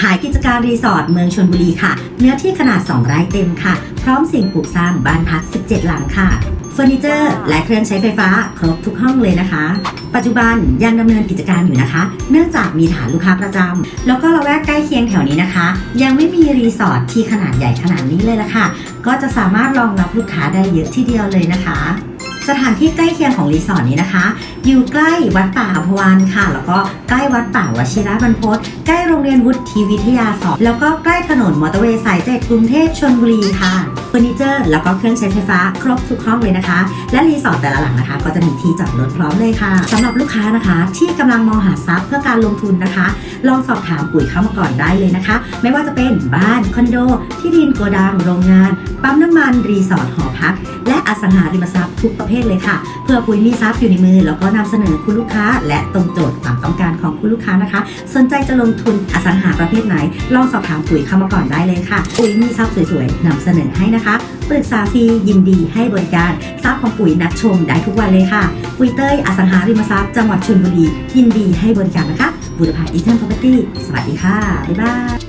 ขายกิจการรีสอร์ทเมืองชนบุรีค่ะ เนื้อที่ขนาด 2 ไร่เต็มค่ะ พร้อมสิ่งปลูกสร้างบ้านพัก 17 หลังค่ะเฟอร์นิเจอร์และเครื่องใช้ไฟฟ้าครบทุกห้องเลยนะคะ ปัจจุบันยังดำเนินกิจการอยู่นะคะ เนื่องจากมีฐานลูกค้าประจำแล้วก็ละแวกใกล้เคียงแถวนี้นะคะ ยังไม่มีรีสอร์ทที่ขนาดใหญ่ขนาดนี้เลยละค่ะ ก็จะสามารถรองรับลูกค้าได้เยอะที่เดียวเลยนะคะ สถานที่ใกล้เคียงของรีสอร์ทนี้นะคะ อยู่ใกล้วัดป่าอภวันค่ะ แล้วก็ใกล้วัดป่าวชิระบรรพตใกล้โรงเรียนวุฒิวิทยาสองแล้วก็ใกล้ถนนมอเตอร์เวย์สายเจ็ดกรุงเทพชลบุรีค่ะเฟอร์นิเจอร์ แล้วก็เครื่องใช้ไฟฟ้าครบทุกห้องเลยนะคะ และรีสอร์ทแต่ละหลังนะคะ ก็จะมีที่จอดรถพร้อมเลยค่ะสำหรับลูกค้านะคะ ที่กำลังมองหาทรัพย์เพื่อการลงทุนนะคะ ลองสอบถามปุ๋ยเข้ามาก่อนได้เลยนะคะ ไม่ว่าจะเป็นบ้านคอนโด ที่ดินโกดังโรงงาน ปั๊มน้ำมันรีสอร์ทหอพัก สังหาริมทรัพย์ทุกประเภทเลยค่ะ เพื่อปุ๋ยมีทรัพย์อยู่ในมือ แล้วก็นำเสนอคุณลูกค้า และตรงโจทย์ความต้องการของคุณลูกค้านะคะ สนใจจะลงทุนอสังหาประเภทไหน ลองสอบถามปุ๋ยเข้ามาก่อนได้เลยค่ะ ปุ๋ยมีทรัพย์สวยๆนำเสนอให้นะคะปรึกษาฟรียินดีให้บริการทรัพย์ของปุ๋ยนัดชมได้ทุกวันเลยค่ะ ปุ๋ยเต้ยอสังหาริมทรัพย์จังหวัดชลบุรียินดีให้บริการนะคะบุรพาอีเทนพ r o p e r t y สวัสดีค่ะบ๊ายบาย